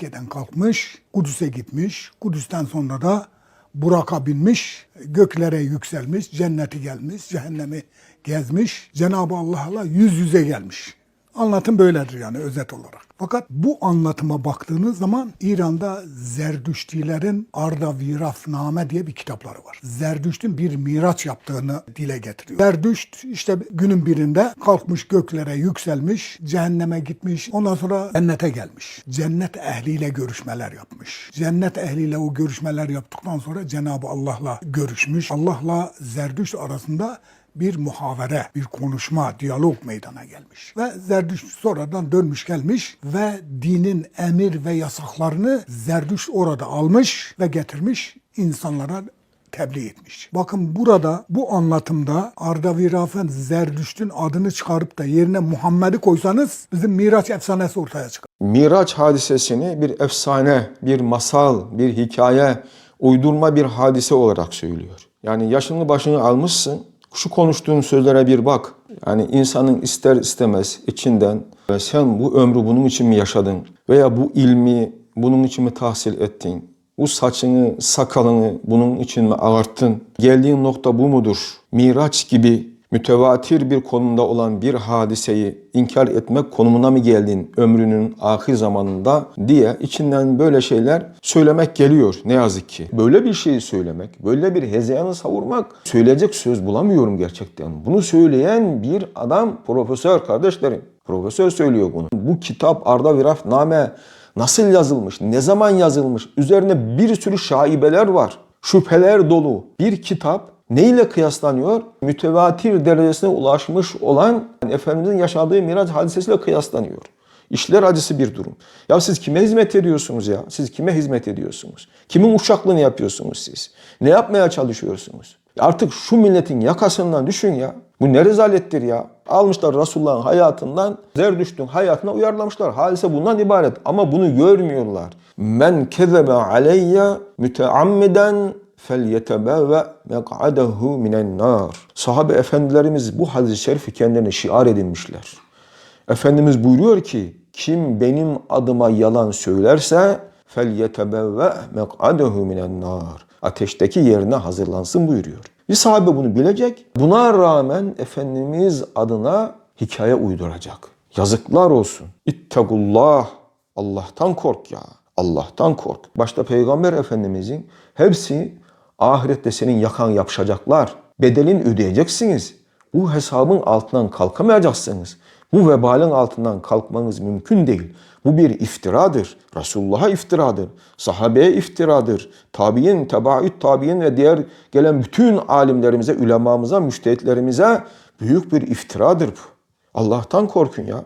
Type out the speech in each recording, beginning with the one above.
Mekke'den kalkmış, Kudüs'e gitmiş. Kudüs'ten sonra da Burak'a binmiş, göklere yükselmiş, cenneti gelmiş, cehennemi gezmiş. Cenab-ı Allah'la yüz yüze gelmiş. Anlatım böyledir yani özet olarak. Fakat bu anlatıma baktığınız zaman İran'da Zerdüştilerin Arda Virafname diye bir kitapları var. Zerdüşt'ün bir miraç yaptığını dile getiriyor. Zerdüşt işte günün birinde kalkmış göklere yükselmiş, cehenneme gitmiş, ondan sonra cennete gelmiş. Cennet ehliyle görüşmeler yapmış. Cennet ehliyle o görüşmeler yaptıktan sonra Cenab-ı Allah'la görüşmüş. Allah'la Zerdüşt arasında bir muhavere, bir konuşma, diyalog meydana gelmiş. Ve Zerdüşt sonradan dönmüş gelmiş ve dinin emir ve yasaklarını Zerdüşt orada almış ve getirmiş insanlara tebliğ etmiş. Bakın burada bu anlatımda Arda Virafen Zerdüşt'ün adını çıkarıp da yerine Muhammed'i koysanız bizim Miraç efsanesi ortaya çıkar. Miraç hadisesini bir efsane, bir masal, bir hikaye, uydurma bir hadise olarak söylüyor. Yani yaşını başını almışsın, şu konuştuğun sözlere bir bak. Yani insanın ister istemez içinden "E, sen bu ömrü bunun için mi yaşadın? Veya bu ilmi bunun için mi tahsil ettin? Bu saçını, sakalını bunun için mi ağarttın? Geldiğin nokta bu mudur? Miraç gibi mütevatir bir konumda olan bir hadiseyi inkar etmek konumuna mı geldin ömrünün ahir zamanında diye içinden böyle şeyler söylemek geliyor ne yazık ki. Böyle bir şeyi söylemek, böyle bir hezeyanı savurmak söyleyecek söz bulamıyorum gerçekten. Bunu söyleyen bir adam profesör kardeşlerim. Profesör söylüyor bunu. Bu kitap Arda Viraf Name nasıl yazılmış, ne zaman yazılmış, üzerine bir sürü şaibeler var. Şüpheler dolu bir kitap neyle kıyaslanıyor? Mütevatir derecesine ulaşmış olan yani Efendimizin yaşadığı Miraç hadisesiyle kıyaslanıyor. İşler acısı bir durum. Ya siz kime hizmet ediyorsunuz ya? Siz kime hizmet ediyorsunuz? Kimin uşaklığını yapıyorsunuz siz? Ne yapmaya çalışıyorsunuz? Artık şu milletin yakasından düşün ya. Bu ne rezalettir ya. Almışlar Resulullah'ın hayatından Zerdüşt'ün hayatına uyarlamışlar. Hadise bundan ibaret ama bunu görmüyorlar. Men kezebe aleyye müteammiden فَلْيَتَبَوَّ مَقْعَدَهُ مِنَ النَّارِ Sahabe efendilerimiz bu hadis-i şerifi kendilerine şiar edinmişler. Efendimiz buyuruyor ki kim benim adıma yalan söylerse فَلْيَتَبَوَّ مَقْعَدَهُ مِنَ النَّارِ Ateşteki yerine hazırlansın buyuruyor. Bir sahabe bunu bilecek. Buna rağmen Efendimiz adına hikaye uyduracak. Yazıklar olsun. İttagullah. Allah'tan kork ya. Allah'tan kork. Başta Peygamber Efendimizin hepsi ahirette senin yakan yapışacaklar. Bedelin ödeyeceksiniz. Bu hesabın altından kalkamayacaksınız. Bu vebalin altından kalkmanız mümkün değil. Bu bir iftiradır. Resulullah'a iftiradır. Sahabeye iftiradır. Tabi'in, tebaüt tabi'in ve diğer gelen bütün alimlerimize, ulemamıza, müştehitlerimize büyük bir iftiradır bu. Allah'tan korkun ya.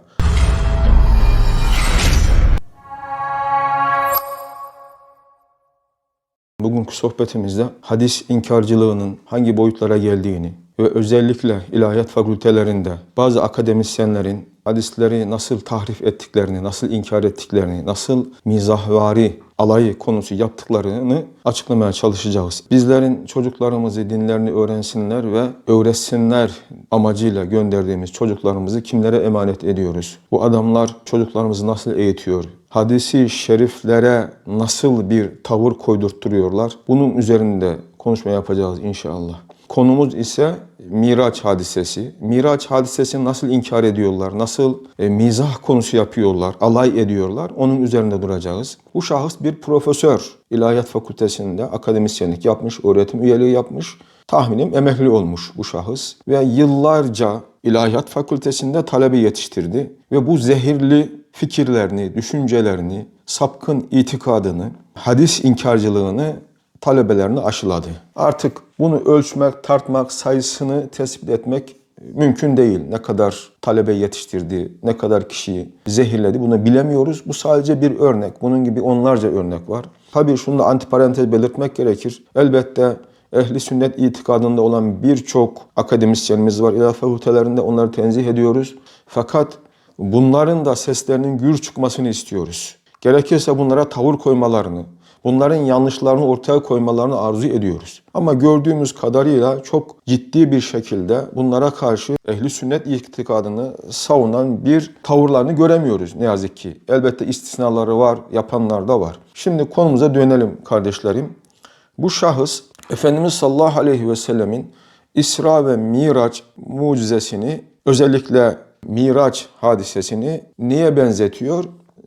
Bugünkü sohbetimizde hadis inkarcılığının hangi boyutlara geldiğini ve özellikle ilahiyat fakültelerinde bazı akademisyenlerin hadisleri nasıl tahrif ettiklerini, nasıl inkar ettiklerini, nasıl mizahvari alayı konusu yaptıklarını açıklamaya çalışacağız. Bizlerin çocuklarımızı dinlerini öğrensinler ve öğretsinler amacıyla gönderdiğimiz çocuklarımızı kimlere emanet ediyoruz? Bu adamlar çocuklarımızı nasıl eğitiyor? Hadisi şeriflere nasıl bir tavır koydurtturuyorlar? Bunun üzerinde konuşma yapacağız inşallah. Konumuz ise Miraç hadisesi. Miraç hadisesini nasıl inkar ediyorlar, nasıl e, mizah konusu yapıyorlar, alay ediyorlar onun üzerinde duracağız. Bu şahıs bir profesör. İlahiyat Fakültesinde akademisyenlik yapmış, öğretim üyeliği yapmış. Tahminim emekli olmuş bu şahıs ve yıllarca İlahiyat Fakültesinde talebe yetiştirdi ve bu zehirli fikirlerini, düşüncelerini, sapkın itikadını, hadis inkarcılığını talebelerine aşıladı. Artık bunu ölçmek, tartmak, sayısını tespit etmek mümkün değil. Ne kadar talebe yetiştirdi, ne kadar kişiyi zehirledi bunu bilemiyoruz. Bu sadece bir örnek. Bunun gibi onlarca örnek var. Tabii şunu da antiparantez belirtmek gerekir. Elbette ehli sünnet itikadında olan birçok akademisyenimiz var. İlahi fakültelerinde onları tenzih ediyoruz. Fakat bunların da seslerinin gür çıkmasını istiyoruz. Gerekirse bunlara tavır koymalarını, Bunların yanlışlarını ortaya koymalarını arzu ediyoruz. Ama gördüğümüz kadarıyla çok ciddi bir şekilde bunlara karşı ehli sünnet itikadını savunan bir tavırlarını göremiyoruz ne yazık ki. Elbette istisnaları var, yapanlar da var. Şimdi konumuza dönelim kardeşlerim. Bu şahıs Efendimiz sallallahu aleyhi ve sellemin İsra ve Miraç mucizesini özellikle Miraç hadisesini niye benzetiyor?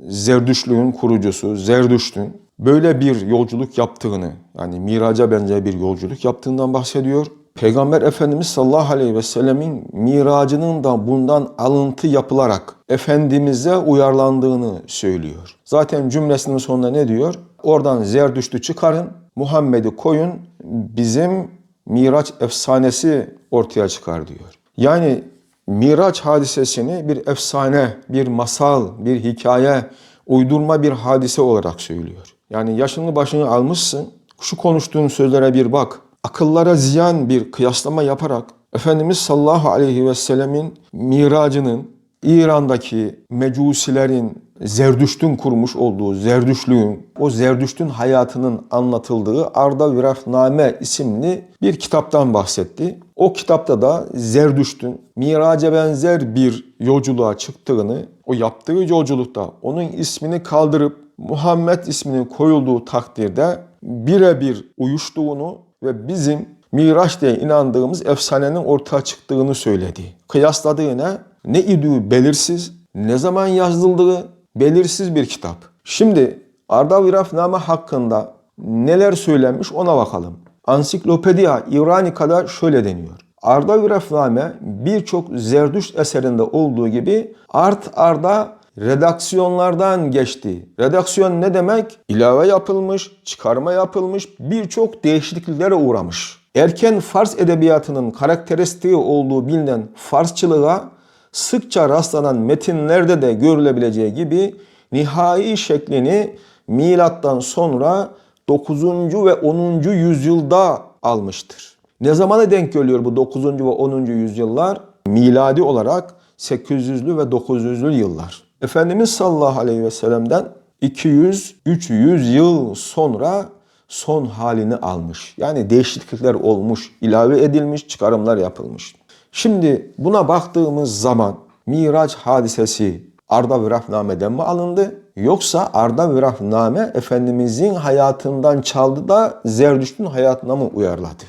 Zerdüşlüğün kurucusu Zerdüşt'ün böyle bir yolculuk yaptığını yani miraca benzer bir yolculuk yaptığından bahsediyor. Peygamber Efendimiz sallallahu aleyhi ve sellemin miracının da bundan alıntı yapılarak Efendimiz'e uyarlandığını söylüyor. Zaten cümlesinin sonunda ne diyor? Oradan Zerdüşt'ü çıkarın, Muhammed'i koyun, bizim Miraç efsanesi ortaya çıkar diyor. Yani Miraç hadisesini bir efsane, bir masal, bir hikaye, uydurma bir hadise olarak söylüyor. Yani yaşını başını almışsın, şu konuştuğun sözlere bir bak. Akıllara ziyan bir kıyaslama yaparak Efendimiz sallallahu aleyhi ve sellemin miracının İran'daki mecusilerin Zerdüşt'ün kurmuş olduğu Zerdüşlüğün, o Zerdüşt'ün hayatının anlatıldığı Arda Virafname isimli bir kitaptan bahsetti. O kitapta da Zerdüşt'ün miraca benzer bir yolculuğa çıktığını, o yaptığı yolculukta onun ismini kaldırıp Muhammed isminin koyulduğu takdirde birebir uyuştuğunu ve bizim Miraç diye inandığımız efsanenin ortaya çıktığını söyledi. Kıyasladığı ne? Ne idüğü belirsiz, ne zaman yazıldığı belirsiz bir kitap. Şimdi Arda Virafname hakkında neler söylenmiş ona bakalım. Ansiklopedia İranika'da şöyle deniyor. Arda Virafname birçok Zerdüşt eserinde olduğu gibi art arda redaksiyonlardan geçti. Redaksiyon ne demek? İlave yapılmış, çıkarma yapılmış, birçok değişikliklere uğramış. Erken Fars edebiyatının karakteristiği olduğu bilinen Farsçılığa sıkça rastlanan metinlerde de görülebileceği gibi nihai şeklini milattan sonra 9. ve 10. yüzyılda almıştır. Ne zamana denk geliyor bu 9. ve 10. yüzyıllar? Miladi olarak 800'lü ve 900'lü yıllar. Efendimiz sallallahu aleyhi ve sellem'den 200-300 yıl sonra son halini almış. Yani değişiklikler olmuş, ilave edilmiş, çıkarımlar yapılmış. Şimdi buna baktığımız zaman Miraç hadisesi Arda Virafname'den mi alındı? Yoksa Arda Virafname Efendimizin hayatından çaldı da Zerdüşt'ün hayatına mı uyarladı?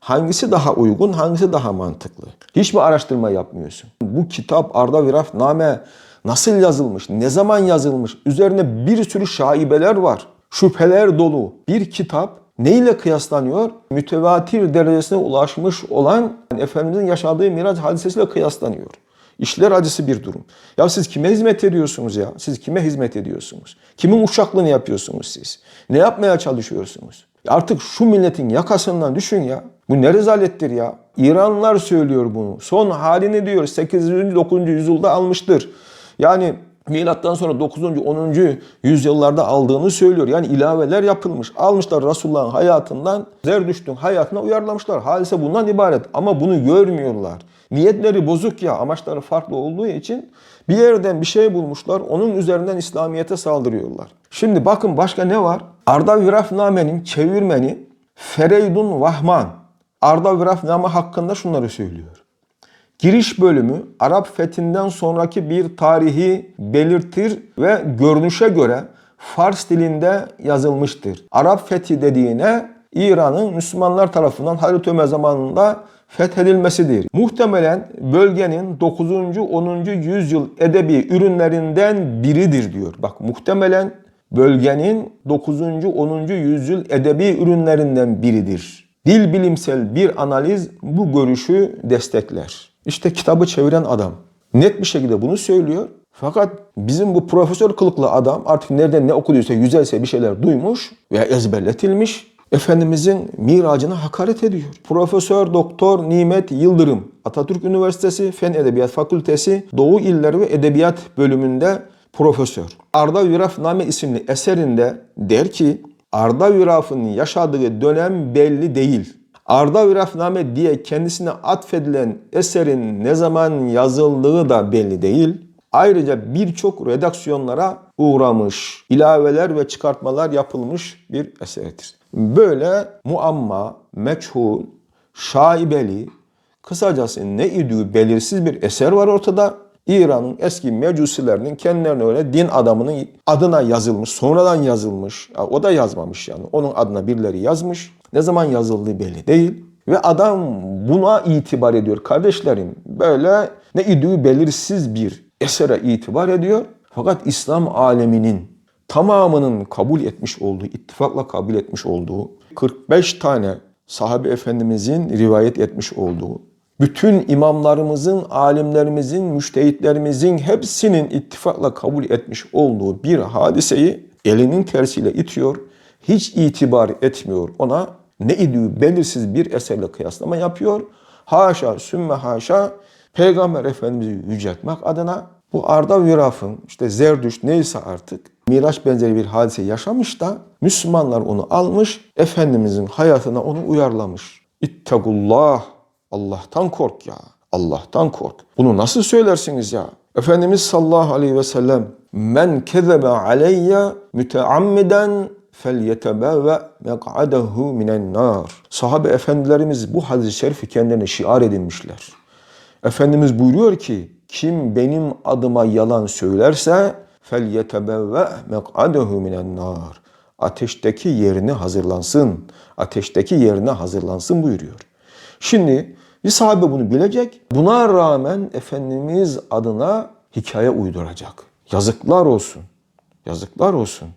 Hangisi daha uygun, hangisi daha mantıklı? Hiç mi araştırma yapmıyorsun? Bu kitap Arda Virafname nasıl yazılmış, ne zaman yazılmış? Üzerine bir sürü şaibeler var. Şüpheler dolu bir kitap neyle kıyaslanıyor? Mütevatir derecesine ulaşmış olan Efendimizin yaşadığı Miraç hadisesiyle kıyaslanıyor. İşler acısı bir durum. Ya siz kime hizmet ediyorsunuz ya? Siz kime hizmet ediyorsunuz? Kimin uçaklığını yapıyorsunuz siz? Ne yapmaya çalışıyorsunuz? Artık şu milletin yakasından düşün ya. Bu ne rezalettir ya? İranlılar söylüyor bunu. Son halini diyor 8. 9. yüzyılda almıştır. Yani Milattan sonra 9. 10. yüzyıllarda aldığını söylüyor. Yani ilaveler yapılmış. Almışlar Resulullah'ın hayatından Zerdüşt'ün hayatına uyarlamışlar. Hadise bundan ibaret ama bunu görmüyorlar. Niyetleri bozuk ya amaçları farklı olduğu için bir yerden bir şey bulmuşlar. Onun üzerinden İslamiyet'e saldırıyorlar. Şimdi bakın başka ne var? Arda Virafname'nin çevirmeni Fereydun Vahman Arda Virafname hakkında şunları söylüyor. Giriş bölümü Arap fethinden sonraki bir tarihi belirtir ve görünüşe göre Fars dilinde yazılmıştır. Arap fethi dediğine İran'ın Müslümanlar tarafından Hazreti Ömer zamanında fethedilmesidir. Muhtemelen bölgenin 9. 10. yüzyıl edebi ürünlerinden biridir diyor. Bak muhtemelen bölgenin 9. 10. yüzyıl edebi ürünlerinden biridir. Dil bilimsel bir analiz bu görüşü destekler. İşte kitabı çeviren adam net bir şekilde bunu söylüyor. Fakat bizim bu profesör kılıklı adam artık nereden ne okuduysa yüzelse bir şeyler duymuş veya ezberletilmiş. Efendimizin miracına hakaret ediyor. Profesör Doktor Nimet Yıldırım Atatürk Üniversitesi Fen Edebiyat Fakültesi Doğu İlleri ve Edebiyat bölümünde profesör. Arda Virafname isimli eserinde der ki Arda Viraf'ın yaşadığı dönem belli değil. Arda Virafname diye kendisine atfedilen eserin ne zaman yazıldığı da belli değil. Ayrıca birçok redaksiyonlara uğramış, ilaveler ve çıkartmalar yapılmış bir eserdir. Böyle muamma, meçhul, şaibeli, kısacası ne idüğü belirsiz bir eser var ortada. İran'ın eski mecusilerinin kendilerine öyle din adamının adına yazılmış, sonradan yazılmış. Ya O da yazmamış yani. Onun adına birileri yazmış. Ne zaman yazıldığı belli değil. Ve adam buna itibar ediyor kardeşlerim. Böyle ne idüğü belirsiz bir esere itibar ediyor. Fakat İslam aleminin tamamının kabul etmiş olduğu, ittifakla kabul etmiş olduğu 45 tane sahabe efendimizin rivayet etmiş olduğu, bütün imamlarımızın, alimlerimizin, müştehitlerimizin hepsinin ittifakla kabul etmiş olduğu bir hadiseyi elinin tersiyle itiyor, hiç itibar etmiyor ona, ne idüğü belirsiz bir eserle kıyaslama yapıyor. Haşa, sümme haşa, Peygamber Efendimiz'i yüceltmek adına bu Arda Viraf'ın işte Zerdüşt neyse artık Miraç benzeri bir hadise yaşamış da Müslümanlar onu almış, Efendimizin hayatına onu uyarlamış. İttegullah, Allah'tan kork ya. Allah'tan kork. Bunu nasıl söylersiniz ya? Efendimiz sallallahu aleyhi ve sellem men kezebe aleyye müteammiden felyetebevve mek'adehu minen nar. Sahabe efendilerimiz bu hadis-i şerifi kendilerine şiar edinmişler. Efendimiz buyuruyor ki kim benim adıma yalan söylerse fel felyetebevve mek'adehu minen nar. Ateşteki yerini hazırlansın. Ateşteki yerine hazırlansın buyuruyor. Şimdi bir sahabe bunu bilecek. Buna rağmen Efendimiz adına hikaye uyduracak. Yazıklar olsun. Yazıklar olsun.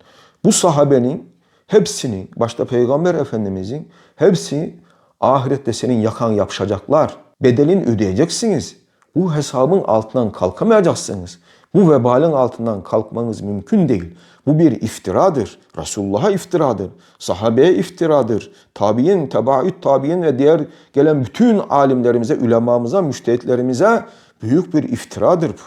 Bu sahabenin hepsini, başta Peygamber Efendimizin hepsi ahirette senin yakan yapışacaklar. Bedelin ödeyeceksiniz. Bu hesabın altından kalkamayacaksınız. Bu vebalin altından kalkmanız mümkün değil. Bu bir iftiradır. Resulullah'a iftiradır. Sahabeye iftiradır. Tabi'in, tebaüt tabi'in ve diğer gelen bütün alimlerimize, ulemamıza, müştehitlerimize büyük bir iftiradır bu.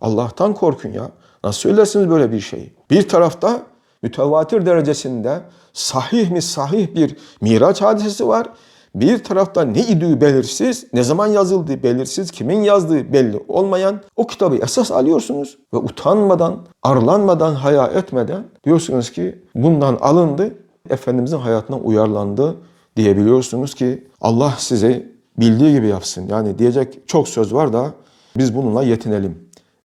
Allah'tan korkun ya. Nasıl söylersiniz böyle bir şeyi? Bir tarafta mütevatir derecesinde sahih mi sahih bir miraç hadisesi var. Bir tarafta ne idüğü belirsiz, ne zaman yazıldığı belirsiz, kimin yazdığı belli olmayan o kitabı esas alıyorsunuz ve utanmadan, arlanmadan, haya etmeden diyorsunuz ki bundan alındı, Efendimizin hayatına uyarlandı diyebiliyorsunuz ki Allah size bildiği gibi yapsın. Yani diyecek çok söz var da biz bununla yetinelim.